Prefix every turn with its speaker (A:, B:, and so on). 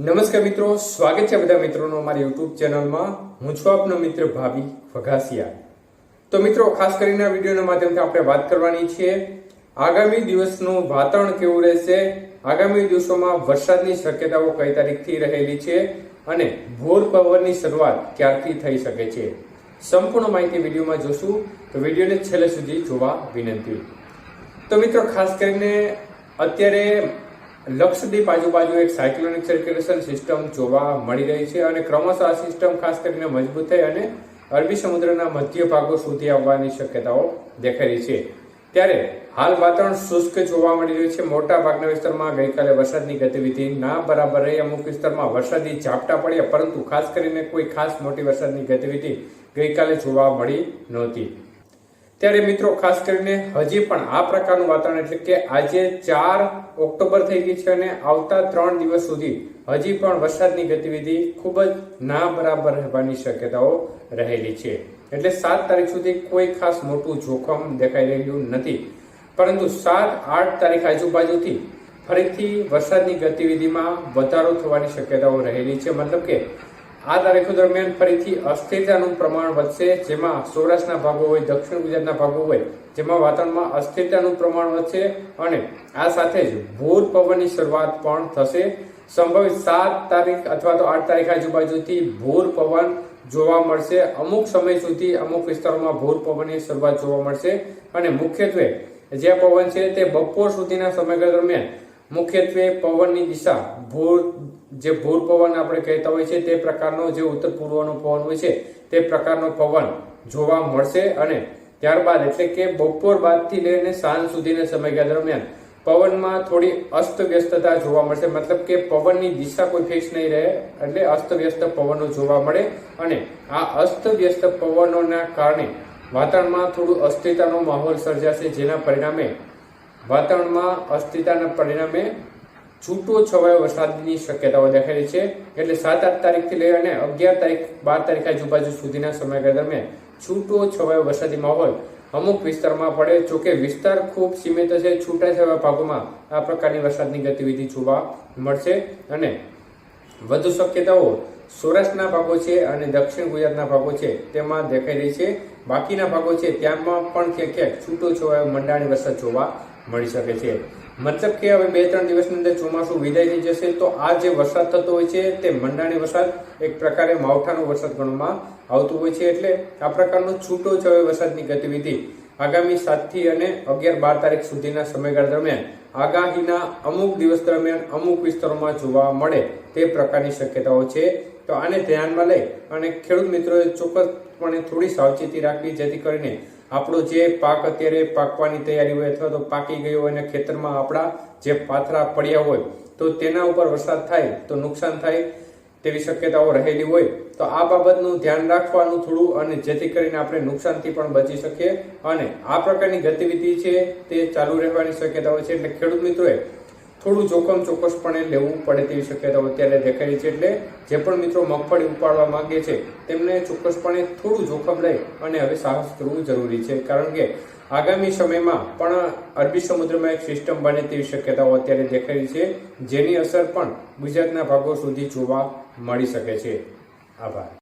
A: નમસ્કાર મિત્રો, સ્વાગત છે બધા મિત્રોનો અમારી યુટ્યુબ ચેનલમાં. હું છું આપનો મિત્ર ભાભી વઘાસિયા તો મિત્રો, ખાસ કરીને આ વિડીયોના માધ્યમથી આપણે વાત કરવાની છે, આગામી દિવસનું વાતાવરણ કેવું રહેશે? આગામી દિવસોમાં વરસાદની શક્યતાઓ કઈ તારીખથી રહેલી છે? અને ભોર પવનની શરૂઆત ક્યારથી થઈ શકે છે? સંપૂર્ણ માહિતી વિડીયોમાં જોશું. તો વિડીયોને છેલ્લે સુધી જોવા વિનંતી. તો મિત્રો, ખાસ કરીને અત્યારે લક્ષદ્વીપ આજુબાજુ એક સાયક્લોનિક સર્ક્યુલેશન સિસ્ટમ જોવા મળી રહી છે અને ક્રમશઃ આ સિસ્ટમ ખાસ કરીને મજબૂત થઈ અને અરબી સમુદ્રના મધ્ય ભાગો સુધી આવવાની શક્યતાઓ દેખાઈ રહી છે. ત્યારે હાલ વાતાવરણ શુષ્ક જોવા મળી રહ્યું છે. મોટા ભાગના વિસ્તારમાં ગઈકાલે વરસાદની ગતિવિધિ ના બરાબર રહી. અમુક વિસ્તારમાં વરસાદી ઝાપટા પડ્યા, પરંતુ ખાસ કરીને કોઈ ખાસ મોટી વરસાદની ગતિવિધિ ગઈકાલે જોવા મળી નહોતી. ત્યારે મિત્રો, ખાસ કરીને હજી પણ આ પ્રકારનું વાતાવરણ એટલે કે આજે ચાર ઓક્ટોબર થઈ ગઈ છે અને આવતા ત્રણ દિવસ સુધી હજી પણ વરસાદની ગતિવિધિ ખૂબ જ ના બરાબર રહેવાની શક્યતાઓ રહેલી છે. એટલે સાત તારીખ સુધી કોઈ ખાસ મોટું જોખમ દેખાઈ રહ્યું નથી. પરંતુ સાત, આઠ તારીખ આજુબાજુથી ફરીથી વરસાદની ગતિવિધિમાં વધારો થવાની શક્યતાઓ રહેલી છે. મતલબ કે આ તારીખો દરમિયાન ફરીથી અસ્થિરતાનું પ્રમાણ વધશે, જેમાં સૌરાષ્ટ્રના ભાગો હોય, દક્ષિણ ગુજરાતના ભાગો હોય, જેમાં વાતાવરણમાં અસ્થિરતાનું પ્રમાણ વધશે અને આ સાથે જ ભૂર પવનની શરૂઆત પણ થશે. સંભવિત સાત તારીખ અથવા તો આઠ તારીખ આજુબાજુથી ભૂર પવન જોવા મળશે. અમુક સમય સુધી અમુક વિસ્તારોમાં ભૂર પવનની શરૂઆત જોવા મળશે. અને મુખ્યત્વે જે પવન છે તે બપોર સુધીના સમયગાળા દરમિયાન મુખ્યત્વે પવનની દિશા. ભૂર, જે ભૂર પવન આપણે કહેતા હોય છે, તે પ્રકારનો જે ઉત્તર પૂર્વનો પવન હોય છે, તે પ્રકારનો પવન જોવા મળશે અને ત્યારબાદ એટલે કે બપોર બાદથી લઈને સાંજ સુધીના સમયગાળા દરમિયાન પવનમાં થોડી અસ્તવ્યસ્તતા જોવા મળશે. મતલબ કે પવનની દિશા કોઈ ફિક્સ નહીં રહે, એટલે અસ્તવ્યસ્ત પવનો જોવા મળે અને આ અસ્તવ્યસ્ત પવનોના કારણે વાતાવરણમાં થોડું અસ્થિરતાનો માહોલ સર્જાશે, જેના પરિણામે વાતાવરણમાં અસ્થિરતાના પરિણામે છૂટો છવાયો વરસાદની શક્યતાઓ દેખાઈ છે. એટલે સાત આઠ તારીખથી લઈ અને અગિયાર તારીખ, બાર તારીખ આજુબાજુ સુધીના સમયગાળા દરમિયાન છૂટો છવાયો વરસાદી માહોલ અમુક વિસ્તારમાં પડે. જોકે વિસ્તાર ખૂબ સીમિત છે. છૂટાછવાયા ભાગોમાં આ પ્રકારની વરસાદની ગતિવિધિ જોવા મળશે અને વધુ શક્યતાઓ સૌરાષ્ટ્રના ભાગો છે અને દક્ષિણ ગુજરાતના ભાગો છે તેમાં દેખાઈ રહી છે. બાકીના ભાગો છે, ત્યાંમાં પણ ક્યાંક ક્યાંક છૂટો છવાયો મંડાણી વરસાદ જોવા મળી શકે છે. મતલબ કે હવે બે ત્રણ દિવસની અંદર ચોમાસું વિદાય થઈ જશે, તો આ જે વરસાદ થતો હોય છે, તે મંડાણી વરસાદ, એક પ્રકારે માવઠાનો વરસાદ ગણવામાં આવતું હોય છે, એટલે આ પ્રકારનો છૂટો છવાયો વરસાદની ગતિવિધિ આગામી સાતથી અને અગિયાર બાર તારીખ સુધીના સમયગાળા દરમિયાન, આગાહીના અમુક દિવસ દરમિયાન અમુક વિસ્તારોમાં જોવા મળે તે પ્રકારની શક્યતાઓ છે. તો આને ધ્યાનમાં લઈ અને ખેડૂત મિત્રોએ ચોક્કસપણે થોડી સાવચેતી રાખવી, જેથી કરીને આપણો જે પાક અત્યારે પાકવાની તૈયારી હોય અથવા તો પાકી ગયો હોય અને ખેતરમાં આપણા જે પાથરા પડ્યા હોય, તો તેના ઉપર વરસાદ થાય, તો નુકસાન થાય તેવી શક્યતાઓ રહેલી હોય, તો આ બાબતનું ધ્યાન રાખવાનું થોડું અને જેથી કરીને આપણે નુકસાનથી પણ બચી શકીએ. અને આ પ્રકારની ગતિવિધિ છે તે ચાલુ રહેવાની શક્યતાઓ છે. એટલે ખેડૂત મિત્રોએ થોડું જોખમ ચોક્કસપણે લેવું પડે તેવી શક્યતાઓ અત્યારે દેખાઈ છે એટલે જે પણ મિત્રો મગફળી ઉપાડવા માગે છે, તેમને ચોક્કસપણે થોડું જોખમ લઈ અને હવે સાહસ કરવું જરૂરી છે. કારણ કે આગામી સમયમાં પણ અરબી સમુદ્રમાં એક સિસ્ટમ બને તેવી શક્યતાઓ અત્યારે દેખાઈ છે, જેની અસર પણ ગુજરાતના ભાગો સુધી જોવા મળી શકે છે. આભાર.